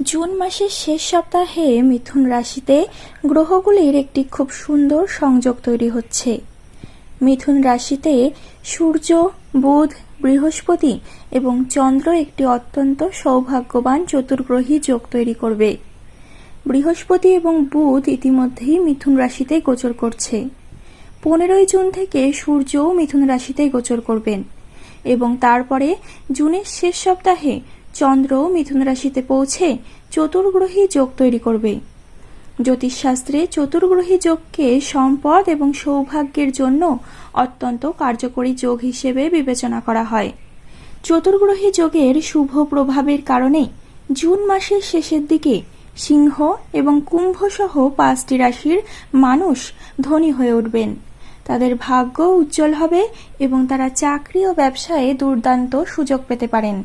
June মাসের শেষ সপ্তাহে মিথুন রাশিতে গ্রহগুলির একটি খুব সুন্দর সংযোগ তৈরি হচ্ছে। মিথুন রাশিতে সূর্য, বুধ, বৃহস্পতি এবং চন্দ্র একটি অত্যন্ত সৌভাগ্যবান চতুর্গ্রহী যোগ তৈরি করবে। বৃহস্পতি এবং বুধ ইতিমধ্যেই মিথুন রাশিতে গোচর করছে। পনেরোই জুন থেকে সূর্যও মিথুন রাশিতে গোচর করবেন এবং তারপরে জুনের শেষ সপ্তাহে চন্দ্রও মিথুন রাশিতে পৌঁছে চতুর্গ্রহী যোগ তৈরি করবে। জ্যোতিষশাস্ত্রে চতুর্গ্রহী যোগকে সম্পদ এবং সৌভাগ্যের জন্য অত্যন্ত কার্যকরী যোগ হিসেবে বিবেচনা করা হয়। চতুর্গ্রহী যোগের শুভ প্রভাবের কারণে জুন মাসের শেষের দিকে সিংহ এবং কুম্ভ সহ পাঁচটি রাশির মানুষ ধনী হয়ে উঠবেন। তাদের ভাগ্য উজ্জ্বল হবে এবং তারা চাকরি ও ব্যবসায়ে দুর্দান্ত সুযোগ পেতে পারেন।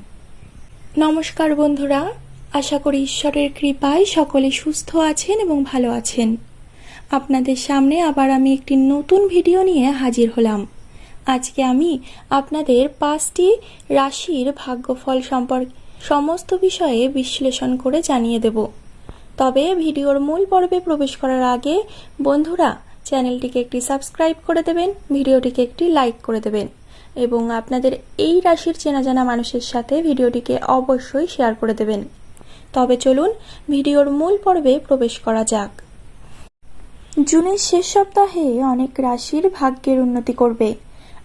নমস্কার বন্ধুরা, আশা করি ঈশ্বরের কৃপায় সকলে সুস্থ আছেন এবং ভালো আছেন। আপনাদের সামনে আবার আমি একটি নতুন ভিডিও নিয়ে হাজির হলাম। আজকে আমি আপনাদের পাঁচটি রাশির ভাগ্যফল সম্পর্কে সমস্ত বিষয়ে বিশ্লেষণ করে জানিয়ে দেব। তবে ভিডিওর মূল পর্বে প্রবেশ করার আগে বন্ধুরা, চ্যানেলটিকে একটি সাবস্ক্রাইব করে দেবেন, ভিডিওটিকে একটি লাইক করে দেবেন। এবং আপনাদের এই রাশির চেনা জানা মানুষের সাথে ভিডিওটিকে অবশ্যই শেয়ার করে দেবেন। তবে চলুন ভিডিওর মূল পর্বে প্রবেশ করা যাক। জুনের শেষ সপ্তাহে অনেক রাশির ভাগ্যের উন্নতি করবে।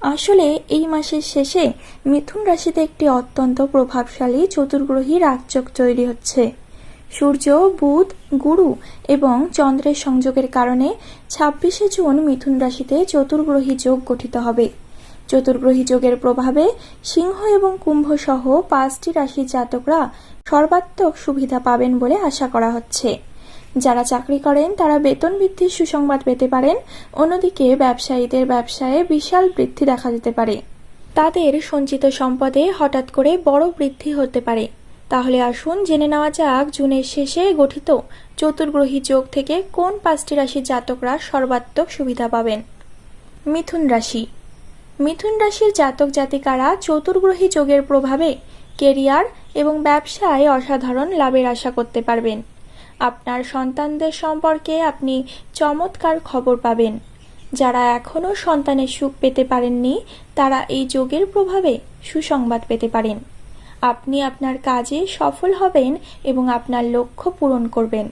আসলে এই মাসের শেষে মিথুন রাশিতে একটি অত্যন্ত প্রভাবশালী চতুর্গ্রহী রাজযোগ তৈরি হচ্ছে। সূর্য, বুধ, গুরু এবং চন্দ্রের সংযোগের কারণে ছাব্বিশে জুন মিথুন রাশিতে চতুর্গ্রহী যোগ গঠিত হবে। চতুর্গ্রহী যোগের প্রভাবে সিংহ এবং কুম্ভ সহ পাঁচটি রাশির জাতকরা সর্বাত্মক সুবিধা পাবেন বলে আশা করা হচ্ছে। যারা চাকরি করেন, তারা বেতন বৃদ্ধির সুসংবাদ পেতে পারেন। অন্যদিকে ব্যবসায়ীদের ব্যবসায়ে বিশাল বৃদ্ধি দেখা যেতে পারে। তাদের সঞ্চিত সম্পদে হঠাৎ করে বড় বৃদ্ধি হতে পারে। তাহলে আসুন জেনে নেওয়া যাক জুনের শেষে গঠিত চতুর্গ্রহী যোগ থেকে কোন পাঁচটি রাশির জাতকরা সর্বাত্মক সুবিধা পাবেন। মিথুন রাশি। মিথুন রাশির জাতক জাতিকারা চতুর্গ্রহী যোগের প্রভাবে কেরিয়ার এবং ব্যবসায় অসাধারণ লাভের আশা করতে পারবেন। আপনার সন্তানদের সম্পর্কে আপনি চমৎকার খবর পাবেন। যারা এখনও সন্তানের সুখ পেতে পারেননি, তারা এই যোগের প্রভাবে সুসংবাদ পেতে পারেন। আপনি আপনার কাজে সফল হবেন এবং আপনার লক্ষ্য পূরণ করবেন।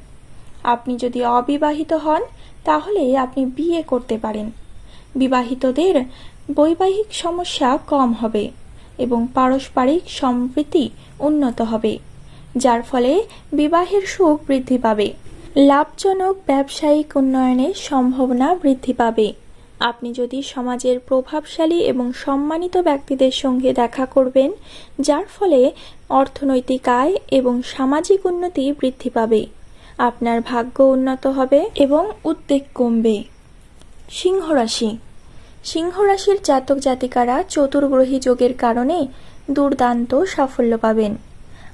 আপনি যদি অবিবাহিত হন, তাহলে আপনি বিয়ে করতে পারেন। বিবাহিতদের বৈবাহিক সমস্যা কম হবে এবং পারস্পরিক সম্প্রীতি উন্নত হবে, যার ফলে বিবাহের সুখ বৃদ্ধি পাবে। লাভজনক ব্যবসায়িক উন্নয়নের সম্ভাবনা বৃদ্ধি পাবে। আপনি যদি সমাজের প্রভাবশালী এবং সম্মানিত ব্যক্তিদের সঙ্গে দেখা করবেন, যার ফলে অর্থনৈতিক আয় এবং সামাজিক উন্নতি বৃদ্ধি পাবে। আপনার ভাগ্য উন্নত হবে এবং উদ্বেগ কমবে। সিংহ রাশি সিংহ রাশির জাতক জাতিকারা চতুর্গ্রহী যোগের কারণে দুর্দান্ত সাফল্য পাবেন।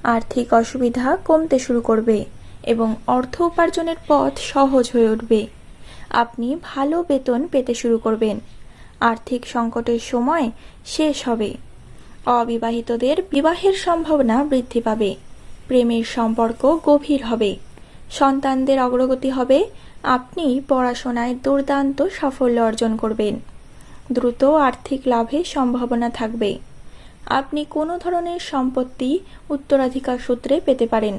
আর্থিক অসুবিধা কমতে শুরু করবে এবং অর্থ উপার্জনের পথ সহজ হয়ে উঠবে। আপনি ভালো বেতন পেতে শুরু করবেন। আর্থিক সংকটের সময় শেষ হবে। অবিবাহিতদের বিবাহের সম্ভাবনা বৃদ্ধি পাবে। প্রেমের সম্পর্ক গভীর হবে। সন্তানদের অগ্রগতি হবে আপনি পড়াশোনায় দুর্দান্ত সাফল্য অর্জন করবেন। দ্রুত আর্থিক লাভের সম্ভাবনা থাকবে। আপনি কোনো ধরনের সম্পত্তি উত্তরাধিকার সূত্রে পেতে পারেন।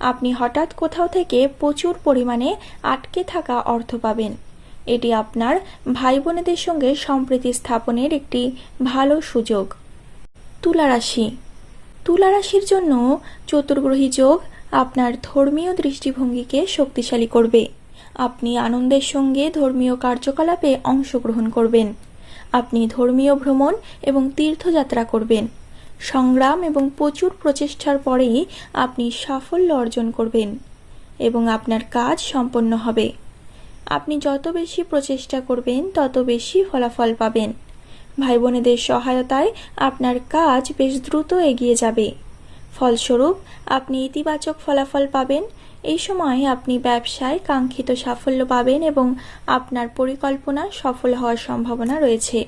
আপনি হঠাৎ কোথাও থেকে প্রচুর পরিমাণে আটকে থাকা অর্থ পাবেন। এটি আপনার ভাই বোনেদের সঙ্গে সম্প্রীতি স্থাপনের একটি ভালো সুযোগ। তুলা রাশি। তুলা রাশির জন্য চতুর্গ্রহী যোগ আপনার ধর্মীয় দৃষ্টিভঙ্গিকে শক্তিশালী করবে। আপনি আনন্দের সঙ্গে ধর্মীয় কার্যকলাপে অংশগ্রহণ করবেন। আপনি ধর্মীয় ভ্রমণ এবং তীর্থযাত্রা করবেন। সংগ্রাম এবং প্রচুর প্রচেষ্টার পরেই আপনি সাফল্য অর্জন করবেন এবং আপনার কাজ সম্পন্ন হবে। আপনি যত বেশি প্রচেষ্টা করবেন, তত বেশি ফলাফল পাবেন। ভাই বোনেদের সহায়তায় আপনার কাজ বেশ দ্রুত এগিয়ে যাবে। ফলস্বরূপ, আপনি ইতিবাচক ফলাফল পাবেন এই সময় আপনি ব্যবসায় কাঙ্ক্ষিত সাফল্য পাবেন এবং আপনার পরিকল্পনা সফল হওয়ার সম্ভাবনা রয়েছে।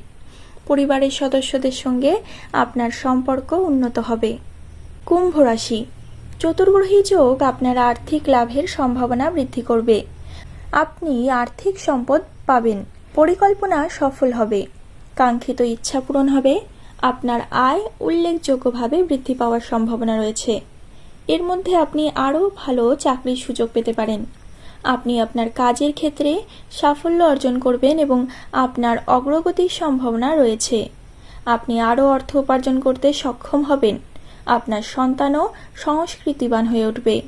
পরিবারের সদস্যদের সঙ্গে আপনার সম্পর্ক উন্নত হবে। কুম্ভ রাশি। চতুর্গ্রহী যোগ আপনার আর্থিক লাভের সম্ভাবনা বৃদ্ধি করবে। আপনি আর্থিক সম্পদ পাবেন। পরিকল্পনা সফল হবে। কাঙ্ক্ষিত ইচ্ছা পূরণ হবে। আপনার আয় উল্লেখযোগ্যভাবে বৃদ্ধি পাওয়ার সম্ভাবনা রয়েছে। এর মধ্যে আপনি আরও ভালো চাকরির সুযোগ পেতে পারেন। আপনি আপনার কাজের ক্ষেত্রে সাফল্য অর্জন করবেন এবং আপনার অগ্রগতির সম্ভাবনা রয়েছে। আপনি আরও অর্থ উপার্জন করতে সক্ষম হবেন। আপনার সন্তানও সংস্কৃতিবান হয়ে উঠবে।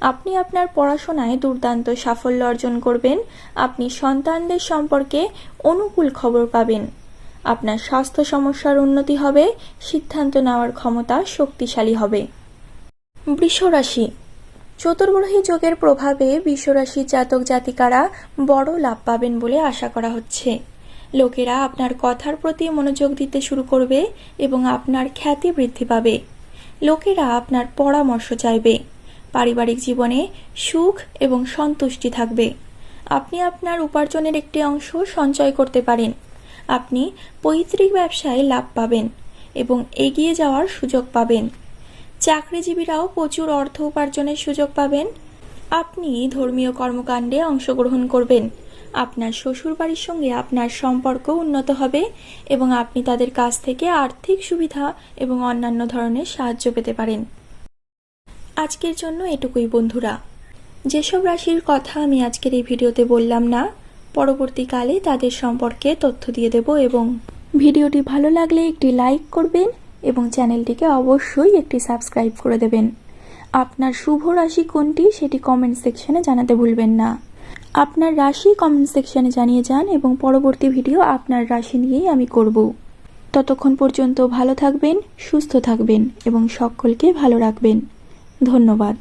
আপনি আপনার পড়াশোনায় দুর্দান্ত সাফল্য অর্জন করবেন। আপনি সন্তানদের সম্পর্কে অনুকূল খবর পাবেন। আপনার স্বাস্থ্য সমস্যার উন্নতি হবে, সিদ্ধান্ত নেওয়ার ক্ষমতা শক্তিশালী হবে। বৃষরাশি। চতুর্গ্রহী যোগের প্রভাবে বিশ্বরাশি জাতক জাতিকারা বড় লাভ পাবেন বলে আশা করা হচ্ছে। লোকেরা আপনার কথার প্রতি মনোযোগ দিতে শুরু করবে এবং আপনার খ্যাতি বৃদ্ধি পাবে। লোকেরা আপনার পরামর্শ চাইবে। পারিবারিক জীবনে সুখ এবং সন্তুষ্টি থাকবে। আপনি আপনার উপার্জনের একটি অংশ সঞ্চয় করতে পারেন। আপনি পৈতৃক ব্যবসায় লাভ পাবেন এবং এগিয়ে যাওয়ার সুযোগ পাবেন। চাকরিজীবীরাও প্রচুর অর্থ উপার্জনের সুযোগ পাবেন। আপনি ধর্মীয় কর্মকাণ্ডে অংশগ্রহণ করবেন। আপনার শ্বশুরবাড়ির সঙ্গে আপনার সম্পর্ক উন্নত হবে এবং আপনি তাদের কাছ থেকে আর্থিক সুবিধা এবং অন্যান্য ধরনের সাহায্য পেতে পারেন। আজকের জন্য এটুকুই, বন্ধুরা। যেসব রাশির কথা আমি আজকের এই ভিডিওতে বললাম না, পরবর্তীকালে তাদের সম্পর্কে তথ্য দিয়ে দেব এবং ভিডিওটি ভালো লাগলে একটি লাইক করবেন এবং চ্যানেলটিকে অবশ্যই একটি সাবস্ক্রাইব করে দেবেন। আপনার শুভ রাশি কোনটি সেটি কমেন্ট সেকশনে জানাতে ভুলবেন না। আপনার রাশি কমেন্ট সেকশনে জানিয়ে যান এবং পরবর্তী ভিডিও আপনার রাশি নিয়েই আমি করব। ততক্ষণ পর্যন্ত ভালো থাকবেন, সুস্থ থাকবেন এবং সকলকে ভালো রাখবেন। ধন্যবাদ।